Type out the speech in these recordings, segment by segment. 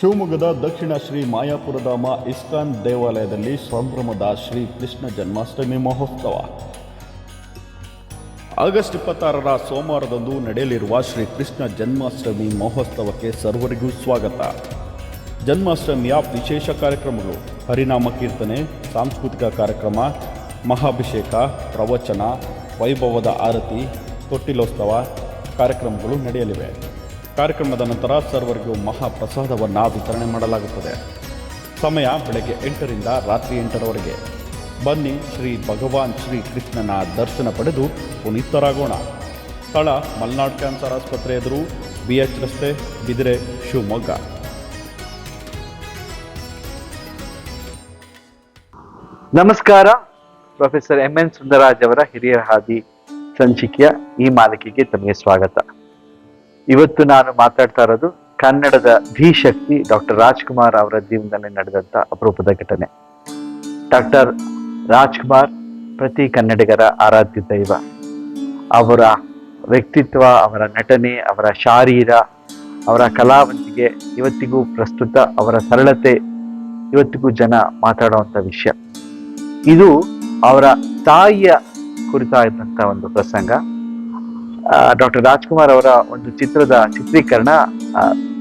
ಶಿವಮೊಗ್ಗದ ದಕ್ಷಿಣ ಶ್ರೀ ಮಾಯಾಪುರಧಾಮ ಇಸ್ಕಾನ್ ದೇವಾಲಯದಲ್ಲಿ ಸಂಭ್ರಮದ ಶ್ರೀ ಕೃಷ್ಣ ಜನ್ಮಾಷ್ಟಮಿ ಮಹೋತ್ಸವ. ಆಗಸ್ಟ್ ಇಪ್ಪತ್ತಾರರ ಸೋಮವಾರದಂದು ನಡೆಯಲಿರುವ ಶ್ರೀ ಕೃಷ್ಣ ಜನ್ಮಾಷ್ಟಮಿ ಮಹೋತ್ಸವಕ್ಕೆ ಸರ್ವರಿಗೂ ಸ್ವಾಗತ. ಜನ್ಮಾಷ್ಟಮಿಯ ವಿಶೇಷ ಕಾರ್ಯಕ್ರಮಗಳು ಹರಿನಾಮ ಕೀರ್ತನೆ, ಸಾಂಸ್ಕೃತಿಕ ಕಾರ್ಯಕ್ರಮ, ಮಹಾಭಿಷೇಕ, ಪ್ರವಚನ, ವೈಭವದ ಆರತಿ, ತೊಟ್ಟಿಲೋತ್ಸವ ಕಾರ್ಯಕ್ರಮಗಳು ನಡೆಯಲಿವೆ. ಕಾರ್ಯಕ್ರಮದ ನಂತರ ಸರ್ವರಿಗೂ ಮಹಾಪ್ರಸಾದವನ್ನು ವಿತರಣೆ ಮಾಡಲಾಗುತ್ತದೆ. ಸಮಯ ಬೆಳಗ್ಗೆ ಎಂಟರಿಂದ ರಾತ್ರಿ ಎಂಟರವರೆಗೆ. ಬನ್ನಿ ಶ್ರೀ ಭಗವಾನ್ ಶ್ರೀ ಕೃಷ್ಣನ ದರ್ಶನ ಪಡೆದು ಪುನೀತರಾಗೋಣ. ಸ್ಥಳ ಮಲ್ನಾಡ್ ಕ್ಯಾನ್ಸರ್ ಆಸ್ಪತ್ರೆ ಎದುರು ಬಿ ಎಚ್ ರಸ್ತೆ, ಬಿದಿರೆ, ಶಿವಮೊಗ್ಗ. ನಮಸ್ಕಾರ, ಪ್ರೊಫೆಸರ್ ಎಂ ಎನ್ ಸುಂದರಾಜ್ ಅವರ ಹಿರಿಯರ ಹಾದಿ ಸಂಚಿಕೆಯ ಈ ಮಾಲಿಕೆಗೆ ತಮಗೆ ಸ್ವಾಗತ. ಇವತ್ತು ನಾನು ಮಾತಾಡ್ತಾ ಇರೋದು ಕನ್ನಡದ ಧೀಶಕ್ತಿ ಡಾಕ್ಟರ್ ರಾಜ್ಕುಮಾರ್ ಅವರ ಜೀವನದಲ್ಲಿ ನಡೆದಂತ ಅಪರೂಪದ ಘಟನೆ. ಡಾಕ್ಟರ್ ರಾಜ್ಕುಮಾರ್ ಪ್ರತಿ ಕನ್ನಡಿಗರ ಆರಾಧ್ಯ ದೈವ. ಅವರ ವ್ಯಕ್ತಿತ್ವ, ಅವರ ನಟನೆ, ಅವರ ಶಾರೀರ, ಅವರ ಕಲಾವಂತಿಗೆ ಇವತ್ತಿಗೂ ಪ್ರಸ್ತುತ ಅವರ ಸರಳತೆ, ಇವತ್ತಿಗೂ ಜನ ಮಾತಾಡುವಂಥ ವಿಷಯ. ಇದು ಅವರ ತಾಯಿಯ ಕುರಿತಾದಂಥ ಒಂದು ಪ್ರಸಂಗ. ಡಾಕ್ಟರ್ ರಾಜ್ಕುಮಾರ್ ಅವರ ಒಂದು ಚಿತ್ರದ ಚಿತ್ರೀಕರಣ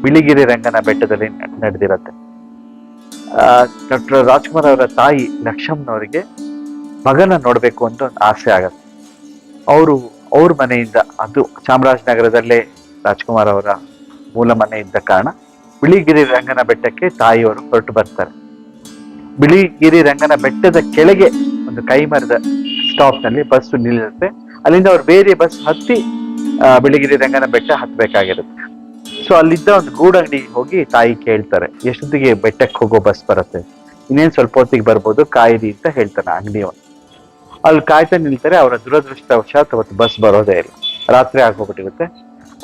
ಬಿಳಿಗಿರಿ ರಂಗನ ಬೆಟ್ಟದಲ್ಲಿ ನಡೆದಿರುತ್ತೆ. ಡಾಕ್ಟರ್ ರಾಜ್ಕುಮಾರ್ ಅವರ ತಾಯಿ ಲಕ್ಷ್ಮಣವರಿಗೆ ಮಗನ ನೋಡಬೇಕು ಅಂತ ಒಂದು ಆಸೆ ಆಗತ್ತೆ. ಅವರು, ಅವ್ರ ಮನೆಯಿಂದ, ಅದು ಚಾಮರಾಜನಗರದಲ್ಲೇ ರಾಜ್ಕುಮಾರ್ ಅವರ ಮೂಲ ಮನೆ ಇದ್ದ ಕಾರಣ, ಬಿಳಿಗಿರಿ ರಂಗನ ಬೆಟ್ಟಕ್ಕೆ ತಾಯಿಯವರು ಹೊರಟು ಬರ್ತಾರೆ. ಬಿಳಿಗಿರಿ ರಂಗನ ಬೆಟ್ಟದ ಕೆಳಗೆ ಒಂದು ಕೈಮರದ ಸ್ಟಾಪ್ನಲ್ಲಿ ಬಸ್ ನಿಲ್ಲುತ್ತೆ. ಅಲ್ಲಿಂದ ಅವ್ರು ಬೇರೆ ಬಸ್ ಹತ್ತಿ ಬಿಳಿಗಿರಿ ರಂಗನ ಬೆಟ್ಟ ಹತ್ಬೇಕಾಗಿರುತ್ತೆ. ಸೊ ಅಲ್ಲಿದ್ದ ಒಂದು ಗೂಡಂಗಡಿಗೆ ಹೋಗಿ ತಾಯಿ ಕೇಳ್ತಾರೆ, ಎಷ್ಟೊತ್ತಿಗೆ ಬೆಟ್ಟಕ್ಕೆ ಹೋಗೋ ಬಸ್ ಬರುತ್ತೆ? ಇನ್ನೇನ್ ಸ್ವಲ್ಪ ಹೊತ್ತಿಗೆ ಬರ್ಬೋದು, ಕಾಯಿರಿ ಅಂತ ಹೇಳ್ತಾನೆ ಅಂಗಡಿಯವನು ಅಲ್ಲಿ ಕಾಯ್ತಾ ನಿಲ್ತಾರೆ, ಅವರ ದುರದೃಷ್ಟವಶಾತ್ ಅವತ್ತು ಬಸ್ ಬರೋದೇ ಇಲ್ಲ. ರಾತ್ರಿ ಆಗೋಗ್ಬಿಟ್ಟಿರುತ್ತೆ.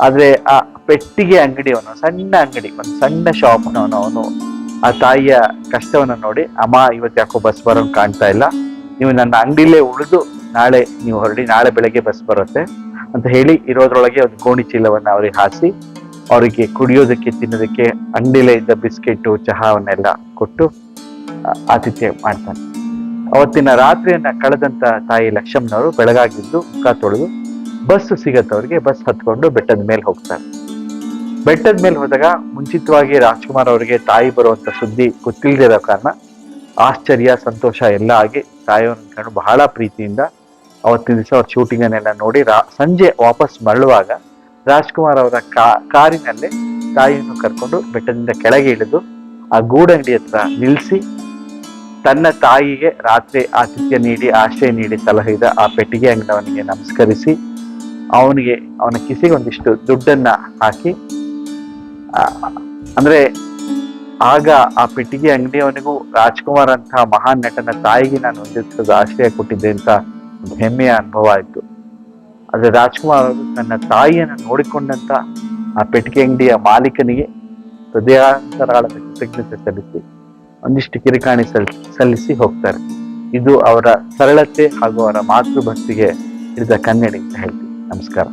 ಆದ್ರೆ ಆ ಪೆಟ್ಟಿಗೆ ಅಂಗಡಿಯವನು, ಸಣ್ಣ ಅಂಗಡಿ, ಒಂದು ಸಣ್ಣ ಶಾಪ್ನವನು ಅವನು, ಆ ತಾಯಿಯ ಕಷ್ಟವನ್ನ ನೋಡಿ, ಅಮ್ಮ, ಇವತ್ತು ಯಾಕೋ ಬಸ್ ಬರೋನ್ ಕಾಣ್ತಾ ಇಲ್ಲ. ನೀವು ನನ್ನ ಅಂಗಡಿಲೇ ಉಳಿದು ನಾಳೆ ನೀವು ಹೊರಡಿ, ನಾಳೆ ಬೆಳಗ್ಗೆ ಬಸ್ ಬರುತ್ತೆ ಅಂತ ಹೇಳಿ ಇರೋದ್ರೊಳಗೆ ಒಂದು ಗೋಣಿ ಚೀಲವನ್ನು ಅವ್ರಿಗೆ ಹಾಸಿ, ಅವರಿಗೆ ಕುಡಿಯೋದಕ್ಕೆ, ತಿನ್ನೋದಕ್ಕೆ ಅಂಡಿಲೇ ಇದ್ದ ಬಿಸ್ಕೆಟ್, ಚಹಾವನ್ನೆಲ್ಲ ಕೊಟ್ಟು ಆತಿಥ್ಯ ಮಾಡ್ತಾನೆ ಅವತ್ತಿನ ರಾತ್ರಿಯನ್ನ ಕಳೆದಂತ ತಾಯಿ ಲಕ್ಷ್ಮಣವರು ಬೆಳಗಾಗಿದ್ದು ಮುಖ ತೊಳೆದು ಬಸ್ ಸಿಗತ್ತವ್ರಿಗೆ ಬಸ್ ಹತ್ಕೊಂಡು ಬೆಟ್ಟದ ಮೇಲೆ ಹೋಗ್ತಾರೆ. ಬೆಟ್ಟದ ಮೇಲೆ ಹೋದಾಗ ಮುಂಚಿತವಾಗಿ ರಾಜ್ಕುಮಾರ್ ಅವರಿಗೆ ತಾಯಿ ಬರುವಂತ ಸುದ್ದಿ ಗೊತ್ತಿಲ್ಲದಿರೋ ಕಾರಣ ಆಶ್ಚರ್ಯ, ಸಂತೋಷ ಎಲ್ಲ ಆಗಿ ತಾಯಿಯನ್ನು ಬಹಳ ಪ್ರೀತಿಯಿಂದ ಅವತ್ತಿನ ದಿವಸ ಅವ್ರ ಶೂಟಿಂಗ್ ಅನ್ನೆಲ್ಲ ನೋಡಿ ರಾ- ಸಂಜೆ ವಾಪಸ್ ಮರಳುವಾಗ ರಾಜ್ಕುಮಾರ್ ಅವರ ಕಾರಿನಲ್ಲೇ ತಾಯಿಯನ್ನು ಕರ್ಕೊಂಡು ಬೆಟ್ಟದಿಂದ ಕೆಳಗೆ ಇಳಿದು ಆ ಗೂಡಂಗಡಿ ಹತ್ರ ನಿಲ್ಲಿಸಿ ತನ್ನ ತಾಯಿಗೆ ರಾತ್ರಿ ಆತಿಥ್ಯ ನೀಡಿ, ಆಶ್ರಯ ನೀಡಿ ಸಲಹಿದ ಆ ಪೆಟ್ಟಿಗೆ ಅಂಗಡವನಿಗೆ ನಮಸ್ಕರಿಸಿ ಅವನಿಗೆ, ಅವನ ಕಿಸಿಗೆ ಒಂದಿಷ್ಟು ದುಡ್ಡನ್ನ ಹಾಕಿ ಅಂದ್ರೆ ಆಗ ಆ ಪೆಟ್ಟಿಗೆ ಅಂಗಡಿಯವನಿಗೂ ರಾಜ್ಕುಮಾರ್ ಅಂತ ಮಹಾನ್ ನಟನ ತಾಯಿಗೆ ನಾನು ಒಂದಿಷ್ಟು ಆಶ್ರಯ ಕೊಟ್ಟಿದ್ದೆ ಅಂತ ಹೆಮ್ಮೆಯ ಅನುಭವ ಆಯ್ತು ಆದ್ರೆ ರಾಜ್ಕುಮಾರ್ ಅವರು ತನ್ನ ತಾಯಿಯನ್ನು ನೋಡಿಕೊಂಡಂತ ಆ ಪೆಟ್ಟಿಗೆ ಅಂಗಡಿಯ ಮಾಲೀಕನಿಗೆ ಹೃದಯಾಂತರಾಳದ ಕೃತಜ್ಞತೆ ಸಲ್ಲಿಸಿ, ಒಂದಿಷ್ಟು ಕಿರಿಕಾಣಿ ಸಲ್, ಸಲ್ಲಿಸಿ ಹೋಗ್ತಾರೆ. ಇದು ಅವರ ಸರಳತೆ ಹಾಗೂ ಅವರ ಮಾತೃಭಕ್ತಿಗೆ ಹಿಡಿದ ಕನ್ನಡಿ ಅಂತ ಹೇಳ್ತೀವಿ ನಮಸ್ಕಾರ.